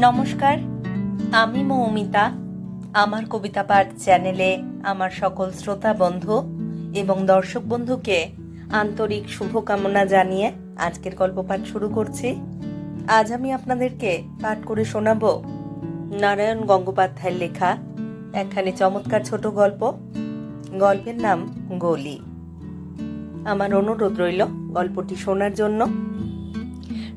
নমস্কার, আমি মৌমিতা। আমার কবিতা পাঠ চ্যানেলে আমার সকল শ্রোতা বন্ধু এবং দর্শক বন্ধুকে আন্তরিক শুভকামনা জানিয়ে আজকের গল্প পাঠ শুরু করছি। আজ আমি আপনাদেরকে পাঠ করে শোনাব নারায়ণ গঙ্গোপাধ্যায়ের লেখা একখানি চমৎকার ছোট গল্প। গল্পের নাম গলি। আমার অনুরোধ রইল গল্পটি শোনার জন্য।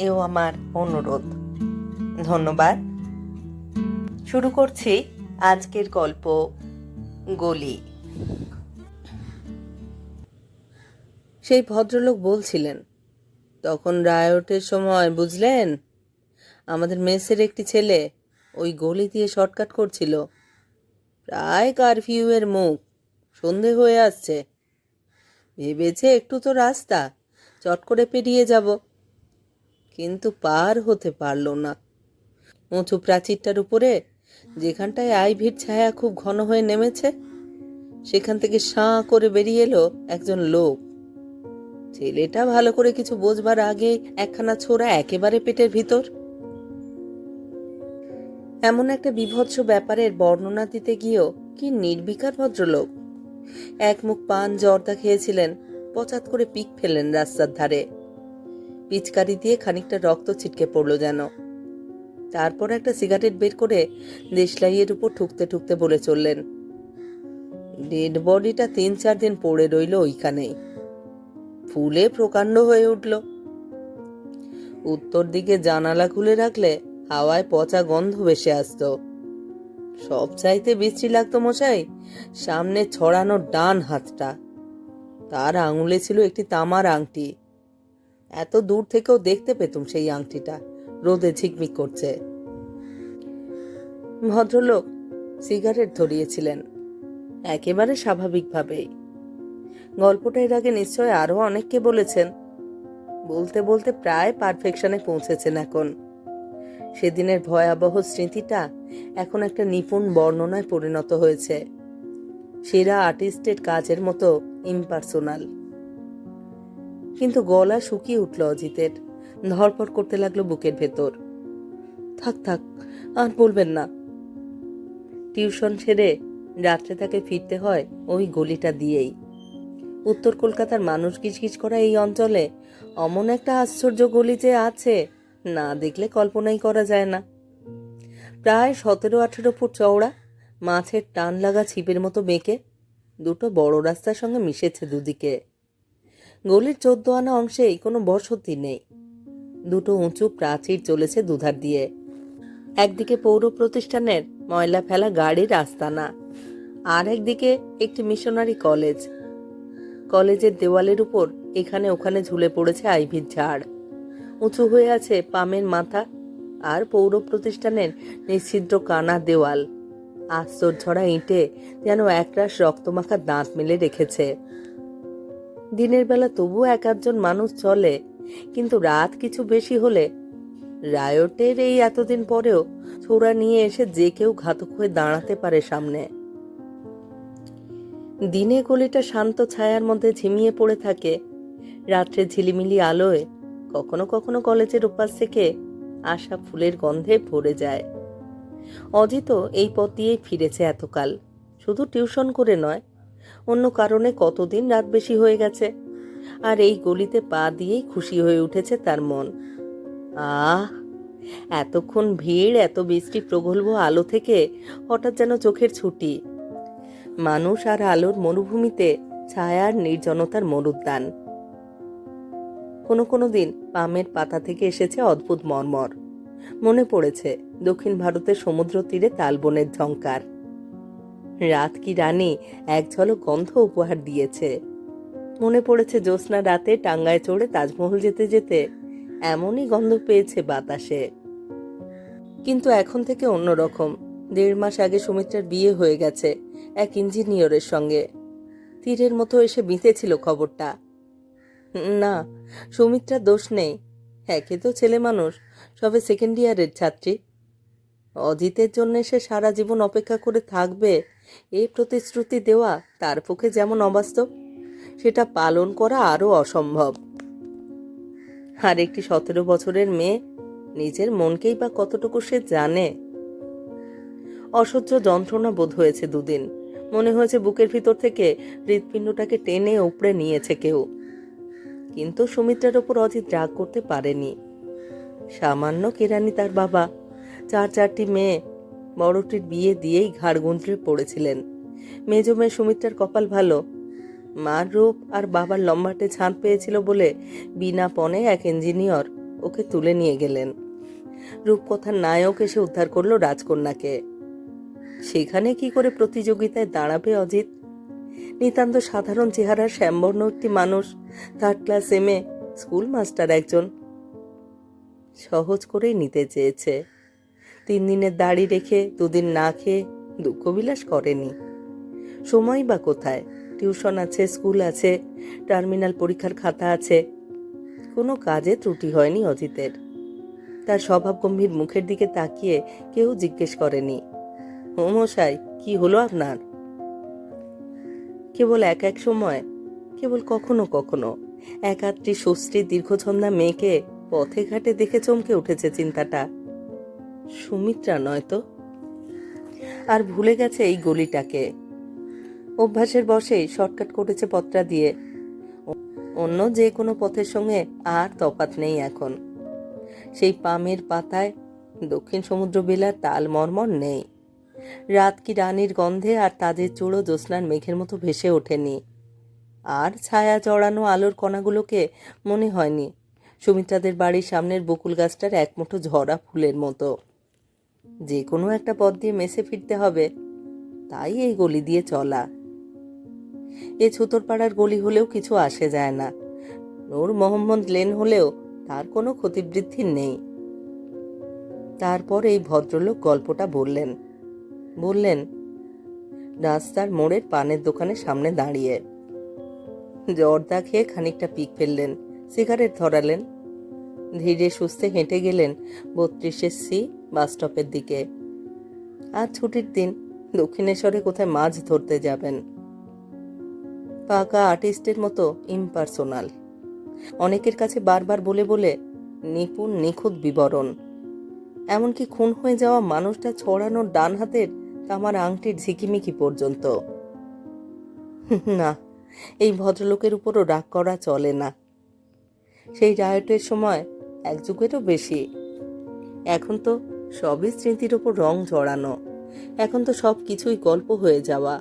এও আমার অনুরোধ। ধন্যবাদ। শুরু করছি আজকের গল্প গলি। সেই ভদ্রলোক বলছিলেন, তখন রায়টের সময়, বুঝলেন? আমাদের মেসের একটি ছেলে ওই গলি দিয়ে শর্টকাট করছিল। প্রায় কারফিউয়ের মুখ, সন্ধে হয়ে আসছে। ভেবেছে একটু তো রাস্তা, চট করে পেরিয়ে যাব। কিন্তু পার হতে পারল না। উঁচু প্রাচীরটার উপরে, যেখানটায় আইভির ছায়া খুব ঘন হয়ে নেমেছে, সেখান থেকে সাঁ করে বেরিয়ে এলো একজন লোক। ছেলেটা ভালো করে কিছু বোঝবার আগে একখানা ছোড়া একেবারে পেটের ভিতর। এমন একটা বিভৎস ব্যাপারের বর্ণনা দিতে গিয়েও কি নির্বিকার ভদ্রলোক। এক মুখ পান জর্দা খেয়েছিলেন, পচাত করে পিক ফেলেন রাস্তার ধারে। পিচকারি দিয়ে খানিকটা রক্ত ছিটকে পড়ল যেন। তারপর একটা সিগারেট বের করে দেশলাইয়ের উপর ঠুকতে ঠুকতে বলে চললেন ডেড বডিটা তিন চার দিন পড়ে রইল ওইখানেই। ফুলে প্রকাণ্ড হয়ে উঠল। উত্তর দিকে জানালা খুলে রাখলে হাওয়ায় পচা গন্ধ ভেসে আসতো। সব চাইতে বিশ্রী লাগতো মশাই, সামনে ছড়ানো ডান হাতটা। তার আঙুলে ছিল একটি তামার আংটি। এত দূর থেকেও দেখতে পেতুম সেই আংটিটা। রোদে ঝিকমিক করছে। ভদ্রলোক সিগারেট ধরিয়েছিলেন। একেবারে স্বাভাবিকভাবেই। গল্পটা এর আগে নিশ্চয় আরও অনেককে বলেছেন। বলতে বলতে প্রায় পারফেকশনে পৌঁছেছেন এখন। সেদিনের ভয়াবহ স্মৃতিটা এখন একটা নিপুণ বর্ণনায় পরিণত হয়েছে। সেরা আর্টিস্টের কাজের মতো ইম্পার্সোনাল। কিন্তু গলা শুকিয়ে উঠল অজিতের। ধরপড় করতে লাগল বুকের ভেতর। থাক থাক, আর বলবেন না। টিউশন সেরে রাত্রে তাকে ফিরতে হয় ওই গলিটা দিয়েই। উত্তর কলকাতার মানুষ গিজগিজ করা এই অঞ্চলে অমন একটা আশ্চর্য গলি যে আছে, না দেখলে কল্পনাই করা যায় না। প্রায় সতেরো আঠেরো ফুট চওড়া, মাছের টান লাগা ছিপের মতো বেঁকে, দুটো বড় রাস্তার সঙ্গে মিশেছে দুদিকে। গলির চোদ্দ আনা অংশেই কোনো বসতি নেই। দুটো উঁচু প্রাচীর চলেছে দুধার দিয়ে। একদিকে পৌর প্রতিষ্ঠানের ময়লা ফেলা গাড়ির আস্তানা, আর একদিকে একটি মিশনারি কলেজ। কলেজের দেওয়ালের উপর এখানে ওখানে ঝুলে পড়েছে আইভির ঝাড়। উঁচু হয়ে আছে পামের মাথা আর পৌর প্রতিষ্ঠানের নিশ্ছিদ্র কানা দেওয়াল। আস্তর ঝরা ইঁটে যেন একরাশ রক্তমাখা দাঁত মেলে রেখেছে। দিনের বেলা তবুও এক আধজন মানুষ চলে, কিন্তু রাত কিছু বেশি হলে রায়টের এই এতদিন পরেও ছোড়া নিয়ে এসে যে কেউ ঘাতক হয়ে দাঁড়াতে পারে সামনে। দিনে গলিটা শান্ত ছায়ার মধ্যে ঝিমিয়ে পড়ে থাকে। রাত্রে ঝিলিমিলি আলোয় কখনো কখনো কলেজের উপাস থেকে আসা ফুলের গন্ধে ভরে যায়। অজিত এই পথ দিয়েই ফিরেছে এতকাল। শুধু টিউশন করে নয় অন্য কারণে কতদিন রাত বেশি হয়ে গেছে। আর এই গলিতে পা দিয়েই খুশি হয়ে উঠেছে তার মন। আহ, এতক্ষণ ভিড়, এত বৃষ্টি প্রগল্ভ আলো থেকে হঠাৎ যেন চোখের ছুটি। মানুষ আর আলোর মরুভূমিতে ছায়ার নির্জনতার মরুদ্যান। কোনো কোনো দিন পামের পাতা থেকে এসেছে অদ্ভুত মর্মর। মনে পড়েছে দক্ষিণ ভারতের সমুদ্র তীরে তালবনের ঝঙ্কার রাত কি রানী? এক ঝলক গন্ধ উপহার দিয়েছে। মনে পড়েছে জ্যোৎস্না রাতে টাঙ্গায় চড়ে তাজমহল যেতে যেতে এমনই গন্ধ পেয়েছে বাতাসে। কিন্তু এখন থেকে অন্যরকম। দেড় মাস আগে সুমিত্রার বিয়ে হয়ে গেছে এক ইঞ্জিনিয়রের সঙ্গে। তীরের মতো এসে বিঁধেছিল খবরটা। না, সুমিত্রার দোষ নেই। একে তো ছেলে মানুষ, সবে সেকেন্ড ইয়ারের ছাত্রী। অজিতের জন্য সে সারা জীবন অপেক্ষা করে থাকবে এই প্রতিশ্রুতি দেওয়া তার পক্ষে যেমন অবাস্তব, সেটা পালন করা আরও অসম্ভব। আর একটি সতেরো বছরের মেয়ে নিজের মনকেই বা কতটুকু সে জানে? অসহ্য যন্ত্রণা বোধ হয়েছে দুদিন। মনে হয়েছে বুকের ভিতর থেকে হৃৎপিণ্ডটাকে টেনে উপড়ে নিয়েছে কেউ। কিন্তু সুমিত্রার ওপর অজিত রাগ করতে পারেনি। সামান্য কেরানি তার বাবা, চার চারটি মেয়ে বড়টির বিয়ে দিয়েই ঘাড় গুঁতরে পড়েছিলেন। মেজ মেয়ে সুমিত্রার কপাল ভালো। মার রূপ আর বাবার লম্বাটে ছাঁদ পেয়েছিল বলে বিনা পণে এক ইঞ্জিনিয়র ওকে তুলে নিয়ে গেলেন। রূপকথার নায়ক এসে উদ্ধার করল রাজকন্যাকে। সেখানে কি করে প্রতিযোগিতায় দাঁড়াবে অজিত? নিতান্ত সাধারণ চেহারার শ্যামবর্ণ একটি মানুষ third class M A school master একজন। সহজ করেই নিতে চেয়েছে। তিন দিনের দাড়ি রেখে দুদিন না খেয়ে দুঃখবিলাস করেনি। সময় বা কোথায়? টিউশন আছে, স্কুল আছে, টার্মিনাল পরীক্ষার খাতা আছে। কোনো কাজে ত্রুটি হয়নি অজিতের। তার স্বভাব গম্ভীর মুখের দিকে তাকিয়ে কেউ জিজ্ঞেস করেনি, ও মশাই, কি হলো আপনার? কেবল এক এক সময়, কেবল কখনো কখনো, এক আধটি সুশ্রী দীর্ঘছন্দা মেয়েকে পথে ঘাটে দেখে চমকে উঠেছে চিন্তাটা। সুমিত্রা নয় তো? আর ভুলে গেছে এই গলিটাকে। অভ্যাসের বসেই শর্টকাট করেছে পথটা দিয়ে। অন্য যে কোনো পথের সঙ্গে আর তফাৎ নেই এখন। সেই পামের পাতায় দক্ষিণ সমুদ্র বেলার তাল মর্মর নেই। রাত কি রানীর গন্ধে আর তাদের চূড়ো জ্যোৎস্নার মেঘের মতো ভেসে ওঠেনি। আর ছায়া চড়ানো আলোর কণাগুলোকে মনে হয়নি। সুমিত্রাদের বাড়ির সামনের বকুল গাছটার এক মুঠো ঝরা ফুলের মতো। যে কোনো একটা পথ দিয়ে মেসে ফিরতে হবে। তাই এই গলি দিয়ে চলা। এ ছুতরপাড়ার গলি হলেও কিছু আসে যায় না। নূর মোহাম্মদ লেন হলেও তার কোনো ক্ষতিবৃদ্ধি নেই। তারপর এই ভদ্রলোক গল্পটা বললেন। বললেন, রাস্তার মোড়ের পানের দোকানের সামনে দাঁড়িয়ে। জর্দা খেয়ে খানিকটা পিক ফেললেন, সিগারেট ধরালেন। ধীরে সুস্থে হেঁটে গেলেন, বত্রিশের সি বাস স্টপের দিকে। আর ছুটির দিন, দক্ষিণেশ্বরে কোথায় মাছ ধরতে যাবেন? পাকা আর্টিস্টের মতো ইম্পার্সোনাল অনেকের কাছে বারবার বলে বলে, নিপুণ, নিখুঁত বিবরণ। এমনকি খুন হয়ে যাওয়া মানুষটা ছড়ানোর ডান হাতের তামার আংটির ঝিকিমিকি পর্যন্ত। না, এই ভদ্রলোকের উপরও রাগ করা চলে না। সেই রায়টের সময়, এক যুগেরও বেশি। এখন তো সবই স্মৃতির ওপর রং জড়ানো। এখন তো সব কিছুই গল্প হয়ে যাওয়া।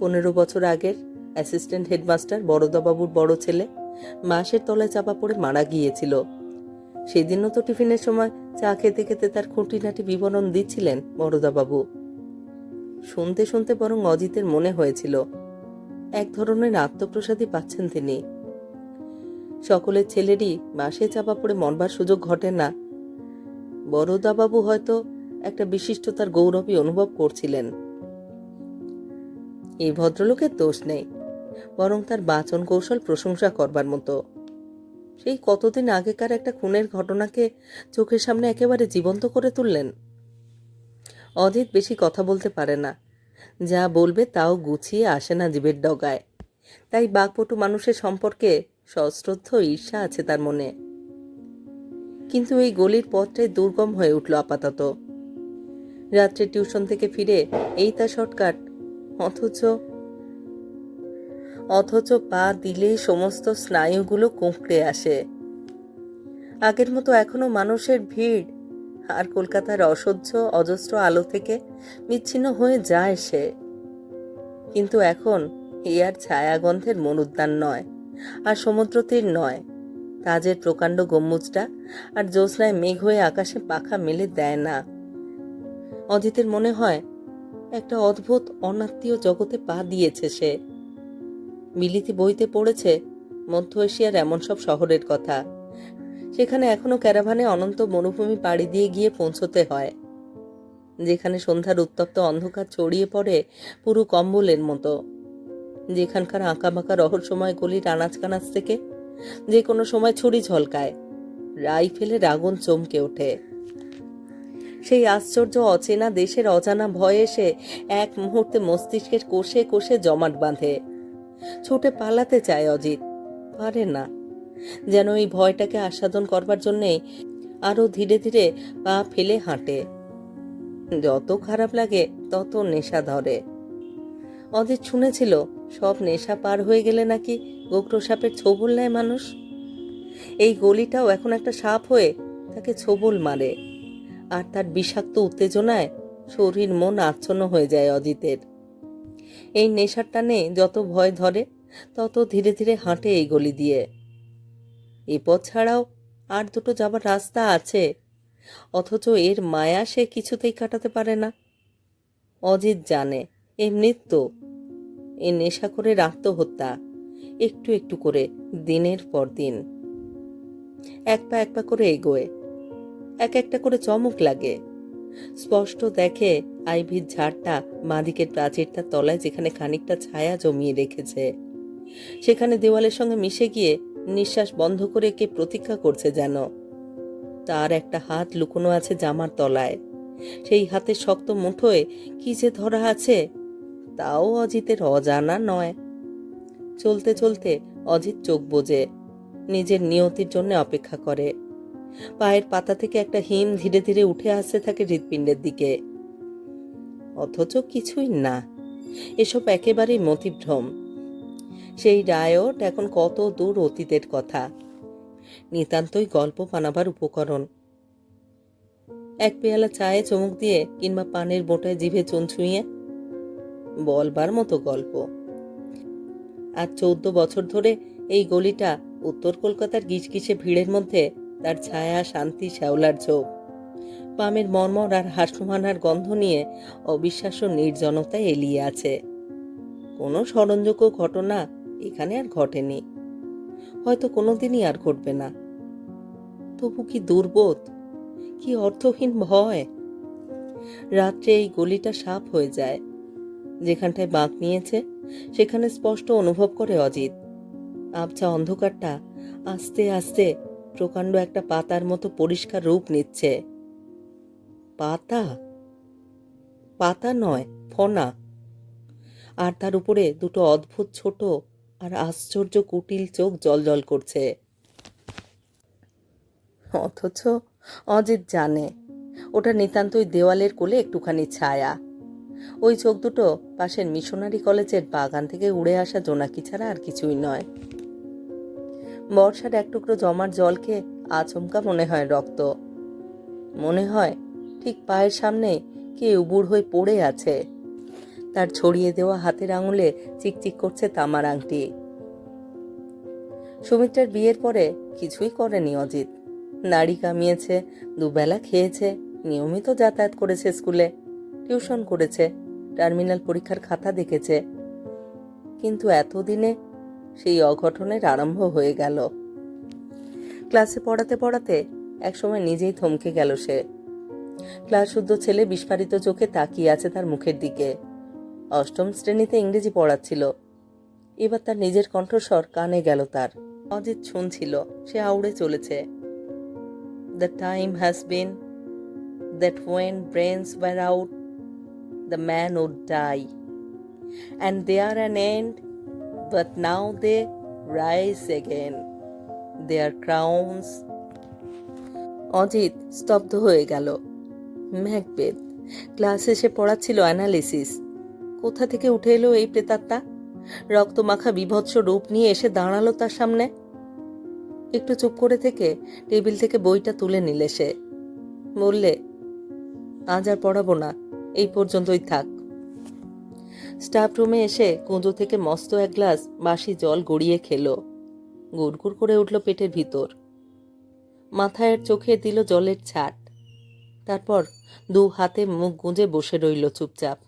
পনেরো বছর আগের অ্যাসিস্ট্যান্ট হেডমাস্টার বড়দাবাবুর বড় ছেলে মাসের তলায় চাপা পড়ে মারা গিয়েছিল। সেদিনও তো টিফিনের সময় চা খেতে খেতে তার খুঁটিনাটি বিবরণ দিচ্ছিলেন বড়দাবাবু। শুনতে শুনতে বরং অজিতের মনে হয়েছিল, এক ধরনের আত্মপ্রসাদই পাচ্ছেন তিনি। সকলের ছেলেরই বাসে চাপা পড়ে মরবার সুযোগ ঘটে না বড়দাবাবু হয়তো একটা বিশিষ্টতার গৌরবই অনুভব করছিলেন। এই ভদ্রলোকের দোষ নেই, বরং তার বাচন কৌশল প্রশংসা করবার মতো। সেই কতদিন আগেকার একটা খুনের ঘটনাকে চোখের সামনে একেবারে জীবন্ত করে তুললেন? অজিত বেশি কথা বলতে পারে না, যা বলবে তাও গুছিয়ে আসে না জীবের ডগায়। তাই বাঘপটু মানুষের সম্পর্কে সশ্রদ্ধ ঈর্ষা আছে তার মনে। কিন্তু এই গলির পথটাই দুর্গম হয়ে উঠল আপাতত। রাত্রে টিউশন থেকে ফিরে এই তা শর্টকাট, অথচ অথচ পা দিলেই সমস্ত স্নায়ুগুলো কুঁকড়ে আসে। আগের মতো এখনও মানুষের ভিড়, আর কলকাতার অসহ্য, অজস্র আলো থেকে বিচ্ছিন্ন হয়ে যায় সে। কিন্তু এখন এ আর ছায়াগন্ধের মনুদ্যান নয়, আর সমুদ্র তীর নয়। তাজের প্রকাণ্ড গম্বুজটা আর জ্যোৎস্নায় মেঘ হয়ে আকাশে পাখা মেলে দেয় না। অজিতের মনে হয়, একটা অদ্ভুত অনাত্মীয় জগতে পা দিয়েছে সে। বিলিতি বইতে পড়েছে, মধ্য এশিয়ার এমন সব শহরের কথা। সেখানে এখনও ক্যারাভানে অনন্ত মরুভূমি পাড়ি দিয়ে গিয়ে পৌঁছতে হয়। যেখানে সন্ধ্যার উত্তপ্ত অন্ধকার ছড়িয়ে পড়ে পুরো কম্বলের মতো। যেখানকার আঁকাবাঁকা রহস্যময় গলির আনাচ কানাচ থেকে যে কোনো সময় ছুরি ঝলকায়। রাইফেলের আগুন চমকে ওঠে। সেই আশ্চর্য অচেনা দেশের অজানা ভয়ে এসে এক মুহূর্তে মস্তিষ্কের কোষে কোষে জমাট বাঁধে। ছুটে পালাতে চায় অজিত। পারে না। যেন এই ভয়টাকে আস্বাদন করবার জন্যে আরও ধীরে ধীরে পা ফেলে হাঁটে। যত খারাপ লাগে তত নেশা ধরে। অজিত শুনেছিল সব নেশা পার হয়ে গেলে নাকি গোগ্র সাপের ছোবল নেয় মানুষ? এই গলিটাও এখন একটা সাপ হয়ে তাকে ছোবল মারে। আর তার বিষাক্ত উত্তেজনায় শরীর মন আচ্ছন্ন হয়ে যায় অজিতের। এই নেশার টানে যত ভয় ধরে, তত ধীরে ধীরে হাঁটে এই গলি দিয়ে। এই পথ ছাড়াও আর দুটো যাবার রাস্তা আছে, অথচ এর মায়া সে কিছুতেই কাটাতে পারে না। অজিত জানে এমনি তো এ নেশা করে আত্মহত্যা। একটু একটু করে, দিনের পর দিন। এক পা এক পা করে এগোয়। এক একটা করে চমক লাগে। স্পষ্ট দেখে আইভির ঝাড়টা বাঁদিকের প্রাচীরটার তলায় যেখানে খানিকটা ছায়া জমিয়ে রেখেছে। সেখানে দেওয়ালের সঙ্গে মিশে গিয়ে নিঃশ্বাস বন্ধ করে কে প্রতীক্ষা করছে যেন। তার একটা হাত লুকোনো আছে জামার তলায়। সেই হাতের শক্ত মুঠোয় কি যে ধরা আছে তাও অজিতের অজানা নয়। চলতে চলতে অজিত চোখ বোঝে নিজের নিয়তির জন্য অপেক্ষা করে। পায়ের পাতা থেকে একটা হিম ধীরে ধীরে উঠে আসতে থাকে হৃৎপিণ্ডের দিকে। অথচ কিছুই না, এসব একেবারেই মতিভ্রম। সেই ডায়ট এখন কত দূর অতীতের কথা। নিতান্তই গল্প বানাবার উপকরণ। এক পেয়ালা চায়ে চমুক দিয়ে কিংবা পানের বোটায় জিভে চুন ছুঁয়ে বলবার মতো গল্প। আর চৌদ্দ বছর ধরে এই গলিটা উত্তর কলকাতার গিজগিজে ভিড়ের মধ্যে তার ছায়া, শান্তি, শ্যাওলার ঝোপ। পামের মর্মর আর হাসুমানার গন্ধ নিয়ে অবিশ্বাস্য নির্জনতায় এলিয়ে আছে। কোনো স্মরণযোগ্য ঘটনা এখানে আর ঘটেনি। হয়তো কোনোদিনই আর ঘটবে না। তবু কি দুর্বোধ? কি অর্থহীন ভয়? রাত্রে এই গলিটা সাপ হয়ে যায়। যেখানটায় বাঁক নিয়েছে, সেখানে স্পষ্ট অনুভব করে অজিত। আবছা অন্ধকারটা আস্তে আস্তে প্রকাণ্ড একটা পাতার মতো পরিষ্কার রূপ নিচ্ছে। পাতা? পাতা নয়, ফনা। আর তার উপরে দুটো অদ্ভুত ছোট আর আশ্চর্য কুটিল চোখ জলজল করছে। অথচ অজিত জানে, ওটা নিতান্তই দেওয়ালের কোলে একটুখানি ছায়া। ওই চোখ দুটো পাশের মিশনারি কলেজের বাগান থেকে উড়ে আসা জোনাকি ছাড়া আর কিছুই নয়। বর্ষার এক টুকরো জমার জলকে আচমকা মনে হয় রক্ত। মনে হয় ঠিক পায়ের সামনে কে উবুর হয়ে পড়ে আছে। তার ছড়িয়ে দেওয়া হাতের আঙুলে চিকচিক করছে তামার আংটি। সুমিত্রার বিয়ের পরে কিছুই করেনি অজিত। নাড়ি কামিয়েছে, দুবেলা খেয়েছে, নিয়মিত যাতায়াত করেছে স্কুলে। টিউশন করেছে, টার্মিনাল পরীক্ষার খাতা দেখেছে। কিন্তু এতদিনে সেই অঘটনের আরম্ভ হয়ে গেল। ক্লাসে পড়াতে পড়াতে একসময় নিজেই থমকে গেল সে। ক্লাস শুদ্ধ ছেলে বিস্ফারিত চোখে তাকিয়ে আছে তার মুখের দিকে। অষ্টম শ্রেণীতে ইংরেজি পড়াচ্ছিল। এবার তার নিজের কণ্ঠস্বর কানে গেল তার। অজিত শুনছিল, সে আউড়ে চলেছে। The time has been that when brains were out the man would die and they are an end but now they rise again. Their crowns. Ajit স্তব্ধ হয়ে গেল। ম্যাকবেদ ক্লাসে সে পড়াচ্ছিল অ্যানালিসিস। কোথা থেকে উঠে এলো এই প্রেতাত্মা? রক্তমাখা বিভৎস রূপ নিয়ে এসে দাঁড়াল তার সামনে। একটু চুপ করে থেকে টেবিল থেকে বইটা তুলে নিলে সে। বললে, আজ আর পড়াবো না। এই পর্যন্তই থাক। স্টাফ রুমে এসে কুঁজো থেকে মস্ত এক গ্লাস বাসি জল গড়িয়ে খেলো। গুড়গুড় করে উঠল পেটের ভিতর। মাথায় চোখে দিল জলের ছাট। তারপর দু হাতে মুখ গুঁজে বসে রইল চুপচাপ।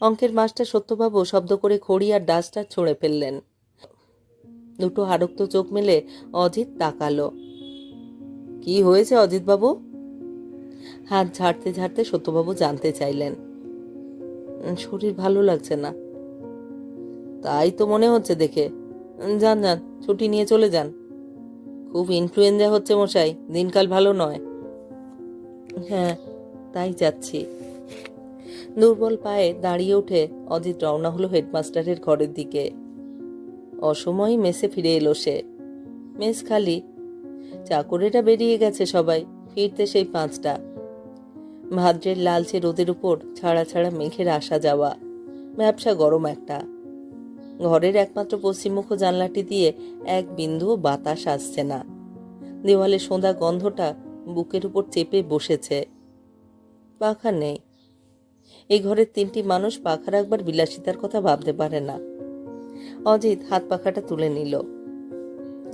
অঙ্কের মাস্টার সত্যবাবু শব্দ করে খড়ি আর ডাস্টার ছড়ে ফেললেন। দুটো হাড়ক্ত চোখ মেলে অজিত তাকালো। কি হয়েছে অজিতবাবু? হাত ঝাড়তে ঝাড়তে সত্যবাবু জানতে চাইলেন। শরীর ভালো লাগছে না। তাই তো মনে হচ্ছে দেখে। যান যান, ছুটি নিয়ে চলে যান। খুব ইনফ্লুয়েঞ্জা হচ্ছে মশাই, দিনকাল ভালো নয়। হ্যাঁ তাই যাচ্ছি। দুর্বল পায়ে দাঁড়িয়ে উঠে অজিত রওনা হলো হেডমাস্টারের ঘরের দিকে। অসময়ই মেসে ফিরে এলো সে। মেস খালি। চাকরেরা বেরিয়ে গেছে সবাই, ফিরতে সেই পাঁচটা। ভাদ্রের লালচে রোদের উপর ছাড়া ছাড়া মেঘের আসা যাওয়া। ব্যবসা গরম একটা। ঘরের একমাত্র পশ্চিমমুখ জানলাটি দিয়ে এক বিন্দুও বাতাস আসছে না। দেওয়ালে সোঁদা গন্ধটা বুকের উপর চেপে বসেছে। পাখা নেই। এই ঘরের তিনটি মানুষ পাখা রাখবার বিলাসিতার কথা ভাবতে পারে না। অজিত হাত পাখাটা তুলে নিল।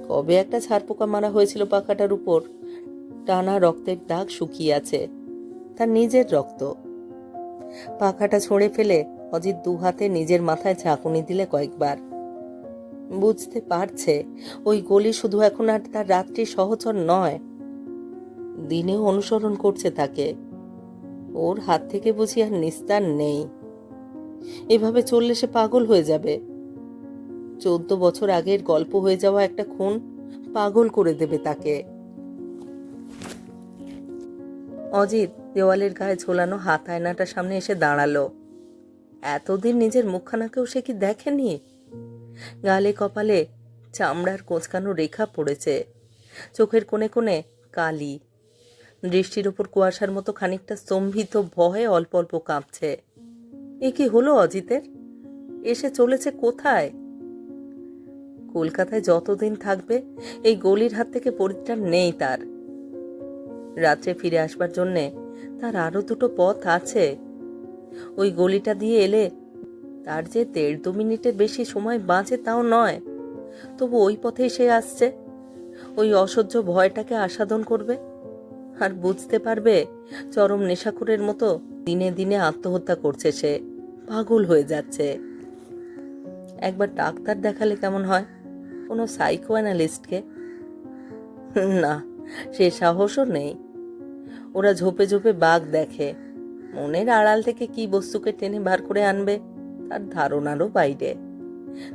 কবে একটা ছাড় পোকা মারা হয়েছিল পাখাটার উপর? টানা রক্তের দাগ শুকিয়ে আছে। তার নিজের রক্ত। পাখাটা ছড়ে ফেলে অজিত দু হাতে নিজের মাথায় ঝাঁকুনি দিলে কয়েকবার। বুঝতে পারছে, ওই গলি শুধু এখন আর তার রাত্রি সহচর নয়। দিনেও অনুসরণ করছে তাকে। ওর হাত থেকে বুঝি আর নিস্তার নেই। এভাবে চললে সে পাগল হয়ে যাবে। চোদ্দ বছর আগের গল্প হয়ে যাওয়া একটা খুন পাগল করে দেবে তাকে। অজিত দেওয়ালের গায়ে ঝোলানো হাত আয়নাটার সামনে এসে দাঁড়াল। এতদিন নিজের মুখখানাকেও সে কি দেখেনি? গালে কপালে চামড়ার কোঁচকানো রেখা পড়েছে। চোখের কোণে কোণে কালি। দৃষ্টির ওপর কুয়াশার মতো খানিকটা স্তম্ভিত ভয়ে অল্প অল্প কাঁপছে। এ কি হলো অজিতের? এসে চলেছে কোথায়? কলকাতায় যতদিন থাকবে, এই গলির হাত থেকে পরিত্রাণ নেই তার। রাত্রে ফিরে আসবার জন্যে তার আরও দুটো পথ আছে। ওই গলিটা দিয়ে এলে তার যে দেড় দু মিনিটের বেশি সময় বাঁচে তাও নয়। তবু ওই পথেই সে আসছে। ওই অসহ্য ভয়টাকে আস্বাদন করবে। আর বুঝতে পারবে চরম নেশাখুরের মতো দিনে দিনে আত্মহত্যা করছে সে। পাগল হয়ে যাচ্ছে। একবার ডাক্তার দেখালে কেমন হয়? কোনো সাইকো অ্যানালিস্টকে না, সে সাহসও নেই। ওরা ঝোপে ঝোপে বাঘ দেখে। মনের আড়াল থেকে কি বস্তুকে টেনে বার করে আনবে, তার ধারণারও বাইরে।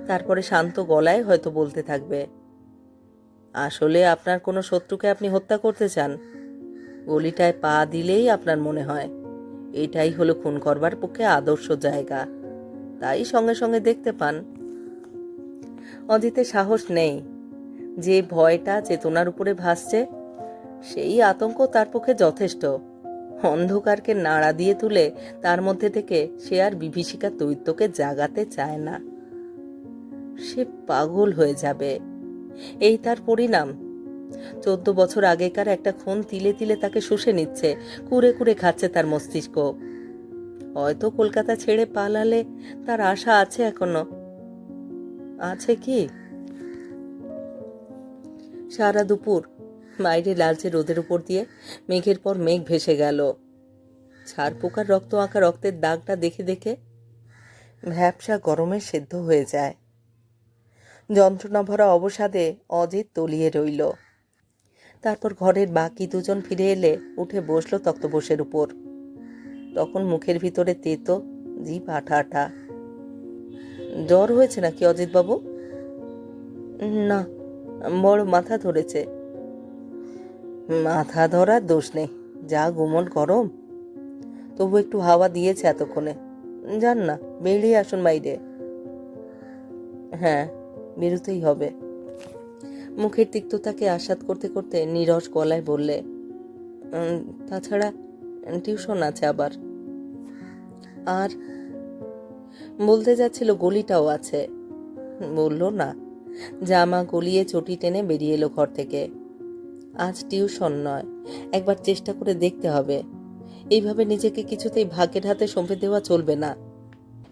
তারপরে শান্ত গলায় হয়তো বলতে থাকবে, আসলে আপনার কোনো শত্রুকে আপনি হত্যা করতে চান? গলিটায় পা দিলেই আপনার মনে হয়, এটাই হলো খুন করবার পক্ষে আদর্শ জায়গা। তাই সঙ্গে সঙ্গে দেখতে পান। অজিতের সাহস নেই, যে ভয়টা চেতনার উপরে ভাসছে সেই আতঙ্ক তার পক্ষে যথেষ্ট। অন্ধকারকে নাড়া দিয়ে তুলে তার মধ্যে থেকে সে আর বিভীষিকা দৈত্যকে জাগাতে চায় না। সে পাগল হয়ে যাবে। এই তার পরিণাম। চোদ্দ বছর আগেকার একটা খুন তিলে তিলে তাকে শুষে নিচ্ছে, কুড়ে কুড়ে খাচ্ছে তার মস্তিষ্ক। হয়তো কলকাতা ছেড়ে পালালে তার আশা আছে এখনও। আছে কি? সারা দুপুর বাইরে লালচে রোদের উপর দিয়ে মেঘের পর মেঘ ভেসে গেল। ছাড় পোকার রক্ত আঁকা রক্তের দাগটা দেখে দেখে ভ্যাবসা গরমে সেদ্ধ হয়ে যায়। যন্ত্রণা ভরা অবসাদে অজিত তলিয়ে রইল। তারপর ঘরের বাকি দুজন ফিরে এলে উঠে বসল তক্তপোষের উপর। তখন মুখের ভিতরে তেতো, জিভ আঠা আঠা জ্বর হয়েছে নাকি অজিতবাবু? না, বড় মাথা ধরেছে। মাথা ধরার দোষ নেই। যা গুমন গরম তবু একটু হাওয়া দিয়েছে এতক্ষণে। যান না, বেরিয়ে আসুন বাইরে। হ্যাঁ বেরোতেই হবে। মুখের তিক্ততাকে আস্বাদ করতে করতে নিরস গলায় বললে তাছাড়া টিউশন আছে আবার। আর বলতে যাচ্ছিল, গলিটাও আছে। বলল, না। জামা গলিয়ে চটি টেনে বেরিয়ে এলো ঘর থেকে। আজ টিউশন নয়। একবার চেষ্টা করে দেখতে হবে। এইভাবে নিজেকে কিছুতেই ভাগ্যের হাতে সঁপে দেওয়া চলবে না।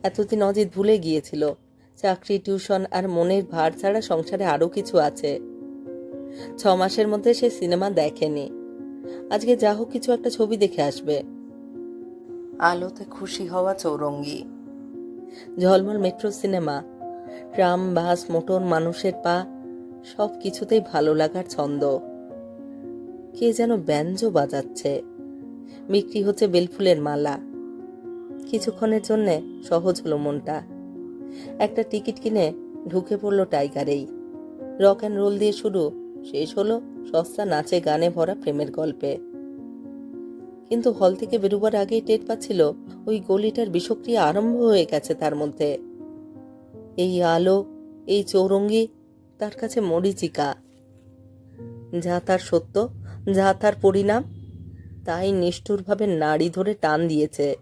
এতদিন অজিত ভুলে গিয়েছিল চাকরি টিউশন আর মনের ভার ছাড়া সংসারে আরও কিছু আছে। ছ মাসের মধ্যে সে সিনেমা দেখেনি। আজকে যা হোক কিছু একটা ছবি দেখে আসবে। আলোতে খুশি হওয়া চৌরঙ্গি। ঝলমল metro cinema tram bus motor মানুষের পা সব কিছুতেই ভালো লাগার ছন্দ। কে যেন ব্যঞ্জ বাজাচ্ছে। বিক্রি হচ্ছে বেলফুলের মালা। কিছুক্ষণের জন্যে সহজ হলো মনটা। একটা টিকিট কিনে ঢুকে পড়ল টাইগারেই। রক অ্যান্ড রোল দিয়ে শুরু, শেষ হলো সস্তা নাচে গানে ভরা প্রেমের গল্পে। কিন্তু হল থেকে বেরোবার আগেই টের পাচ্ছিল, ওই গলিটার বিষক্রিয়া আরম্ভ হয়ে গেছে তার মধ্যে। এই আলো, এই চৌরঙ্গি, তার কাছে মরিচিকা। যা তার সত্য যা তার পরিণাম তাই নিষ্ঠুরভাবে নাড়ি ধরে টান দিয়েছে।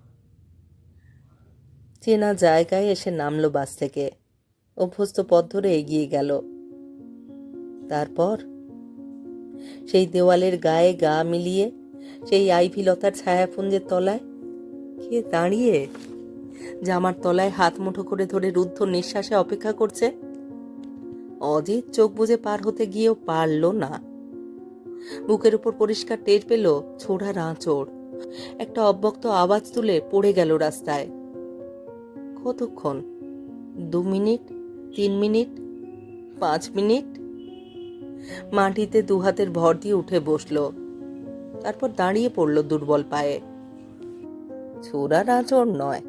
চেনা জায়গায় এসে নামলো বাস থেকে। অভ্যস্ত পথ ধরে এগিয়ে গেল। তারপর সেই দেওয়ালের গায়ে গা মিলিয়ে, সেই আইভি লতার ছায়াপুঞ্জের তলায় কে দাঁড়িয়ে, জামার তলায় হাত মুঠো করে ধরে রুদ্ধ নিঃশ্বাসে অপেক্ষা করছে? অজিত চোখ বুজে পার হতে গিয়েও পারল না। বুকের উপর পরিষ্কার টের পেল ছোড়া আঁচড় একটা অব্যক্ত আওয়াজ তুলে পড়ে গেল রাস্তায়। কতক্ষণ? দু মিনিট? তিন মিনিট? পাঁচ মিনিট? মাটিতে দু হাতের ভর দিয়ে উঠে বসল। তারপর দাঁড়িয়ে পড়ল দুর্বল পায়ে। ছোড়ার আঁচড় নয়।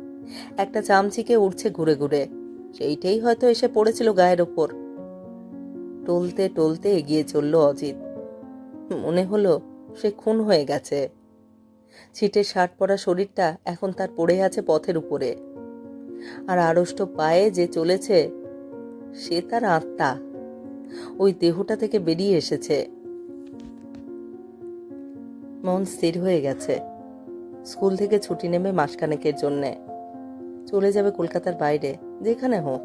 একটা চামচিকে উঠছে ঘুরে ঘুরে। সেইটাই হয়তো এসে পড়েছিল গায়ের ওপর। টলতে টলতে এগিয়ে চলল অজিত। মনে হলো সে খুন হয়ে গেছে। ছিটে শার্ট পরা শরীরটা এখন তার পড়ে আছে পথের উপরে। আর আড়ষ্ট পায়ে যে চলেছে, সে তার আত্মা। ওই দেহটা থেকে বেরিয়ে এসেছে। মন স্থির হয়ে গেছে। স্কুল থেকে ছুটি নেবে মাসখানেকের জন্যে। চলে যাবে কলকাতার বাইরে, যেখানে হোক।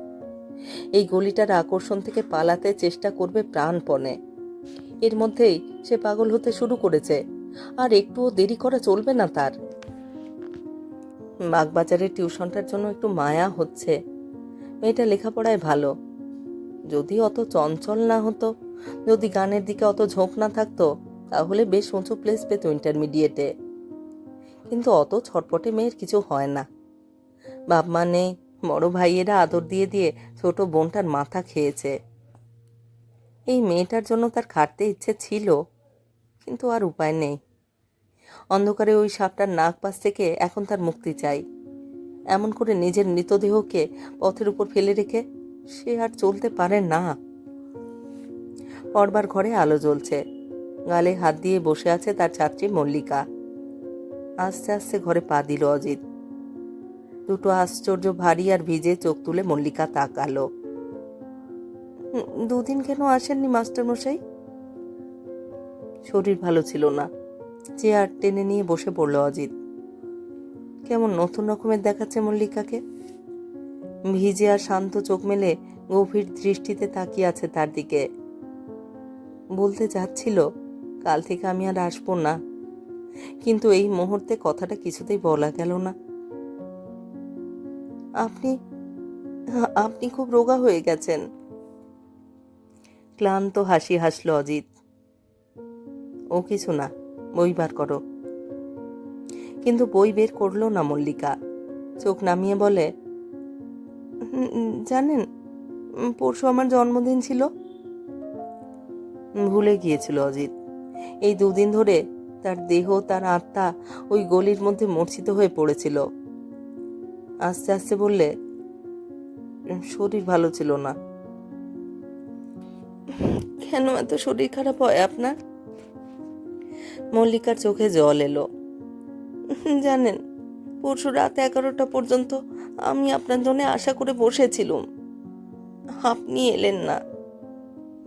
এই গলিটার আকর্ষণ থেকে পালাতে চেষ্টা করবে প্রাণপণে। এর মধ্যেই সে পাগল হতে শুরু করেছে, আর একটুও দেরি করা চলবে না তার। বাগবাজারের টিউশনটার জন্য একটু মায়া হচ্ছে। মেয়েটা লেখাপড়ায় ভালো। যদি অত চঞ্চল না হতো, যদি গানের দিকে অত ঝোঁক না থাকতো, তাহলে বেশ উঁচু প্লেস পেত ইন্টারমিডিয়েটে কিন্তু অত ছটপটে মেয়ের কিছু হয় না। বাপ মা নেই, বড় ভাইয়েরা আদর দিয়ে দিয়ে ছোট বোনটার মাথা খেয়েছে। এই মেয়েটার জন্য তার খাটতে ইচ্ছে ছিল কিন্তু আর উপায় নেই। অন্ধকারে ওই সাপটার নাক পাশ থেকে এখন তার মুক্তি চাই। এমন করে নিজের মৃতদেহকে পথের উপর ফেলে রেখে সে আর চলতে পারে না। পরবার ঘরে আলো জ্বলছে। গালে হাত দিয়ে বসে আছে তার ছাত্রী মল্লিকা। আস্তে আস্তে ঘরে পা দিল অজিত। দুটো আশ্চর্য ভারী আর ভিজে চোখ তুলে মল্লিকা তাকালো। "হুম, দুদিন কেন আসেননি মাস্টারমশাই? শরীর ভালো ছিল না। চেয়ার টেনে নিয়ে বসে পড়ল অজিত। কেমন নতুন রকমের দেখাচ্ছে মল্লিকাকে? ভিজে আর শান্ত চোখ মেলে গভীর দৃষ্টিতে তাকিয়ে আছে তার দিকে। বলতে যাচ্ছিল, কাল থেকে আমি আর আসব না। কিন্তু এই মুহূর্তে কথাটা কিছুতেই বলা গেল না। আপনি আপনি খুব রোগা হয়ে গেছেন। ক্লান্ত হাসি হাসলো অজিত। ও কিছু না বই বার করো। কিন্তু বই বের করল না মল্লিকা। চোখ নামিয়ে বলে "উম, উম, জানেন পরশু আমার জন্মদিন ছিল। ভুলে গিয়েছিল অজিত। এই দুদিন ধরে তার দেহ তার আত্মা ওই গলির মধ্যে মূর্ছিত হয়ে পড়েছিল। আস্তে আস্তে বললে শরীর ভালো ছিল না। কেন এত শরীর খারাপ হয় আপনার? মল্লিকার চোখে জল এলো। জানেন, পরশু রাত এগারোটা পর্যন্ত আমি আপনার জন্য আশা করে বসেছিলুম। আপনি এলেন না।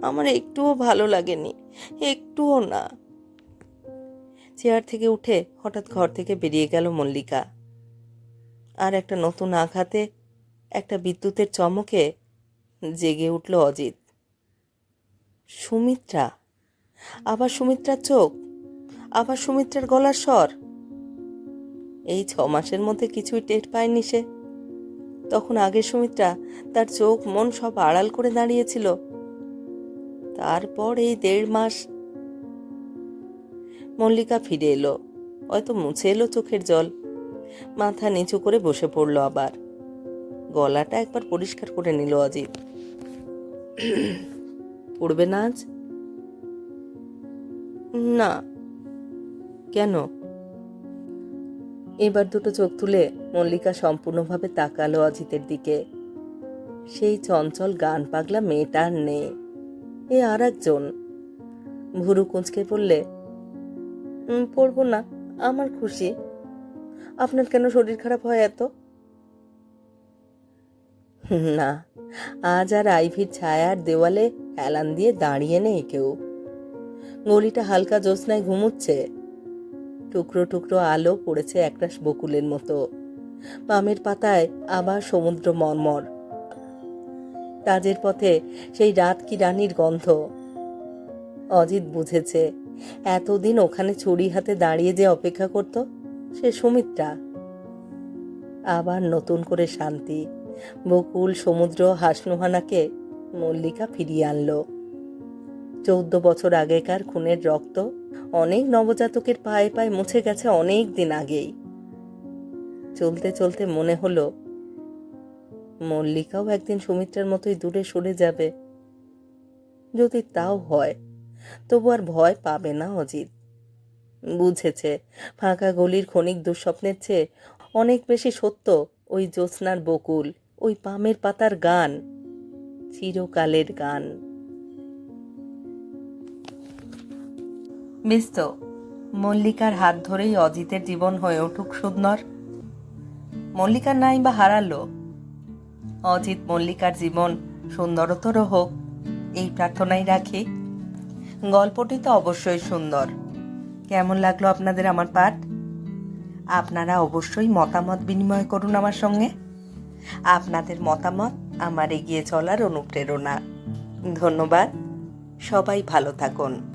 আমার একটুও ভালো লাগেনি, একটুও না। চেয়ার থেকে উঠে হঠাৎ ঘর থেকে বেরিয়ে গেল মল্লিকা। আর একটা নতুন আঘাতে একটা বিদ্যুতের চমকে জেগে উঠল অজিত। সুমিত্রা। আবার সুমিত্রার চোখ। আবার সুমিত্রার গলার স্বর। এই ছ মাসের মধ্যে কিছুই টের পায়নি সে। তখন আগে সুমিত্রা তার চোখ মন সব আড়াল করে দাঁড়িয়েছিল। তারপর এই দেড় মাস মল্লিকা ফিরে এলো। হয়তো মুছে এলো চোখের জল। মাথা নিচু করে বসে পড়ল আবার। গলাটা একবার পরিষ্কার করে নিল অজিত। পড়বে না আজ? না। কেন? এবার দুটো চোখ তুলে মল্লিকা সম্পূর্ণভাবে তাকালো অজিতের দিকে। সেই চঞ্চল গান পাগলা মেয়েটা আর নেই। এ আর একজন। ভুরু কুঁচকে পড়লে "উম, পড়ব না আমার খুশি। আপনার কেন শরীর খারাপ হয় এত? না আজ আর আইভির ছায়ার দেওয়ালে হেলান দিয়ে দাঁড়িয়ে নেই কেউ। গলিটা হালকা জ্যোৎস্নায় ঘুমুচ্ছে। টুকরো টুকরো আলো পড়েছে একটা বকুলের মতো। বামের পাতায় আবার সমুদ্র মর্মর। কাজের পথে সেই রাত কি রানীর গন্ধ। অজিত বুঝেছে, এতদিন ওখানে ছুরি হাতে দাঁড়িয়ে যে অপেক্ষা করত, সে সুমিত্রা। আবার নতুন করে শান্তি। বকুল, সমুদ্র, হাসনুহানাকে মল্লিকা ফিরিয়ে আনলো। চৌদ্দ বছর আগেকার খুনের রক্ত অনেক নবজাতকের পায়ে পায়ে মুছে গেছে অনেক দিন আগেই। চলতে চলতে মনে হলো, মল্লিকাও একদিন সুমিত্রার মতোই দূরে সরে যাবে। যদি তাও হয়, তবু আর ভয় পাবে না অজিত। বুঝেছে, ফাঁকা গলির ক্ষণিক দুঃস্বপ্নের চেয়ে অনেক বেশি সত্য ওই জ্যোৎস্নার বকুল, ওই পামের পাতার গান। চিরকালের গান। বেশ তো মল্লিকার হাত ধরেই অজিতের জীবন হয়ে উঠুক সুন্দর মল্লিকার নাই বা হারালো। অজিত মল্লিকার জীবন সুন্দরতর হোক, এই প্রার্থনাই রাখি। গল্পটি তো অবশ্যই সুন্দর। কেমন লাগল আপনাদের আমার পাঠ? আপনারা অবশ্যই মতামত বিনিময় করুন আমার সঙ্গে। আপনাদের মতামত আমার এগিয়ে চলার অনুপ্রেরণা। ধন্যবাদ। সবাই ভালো থাকুন।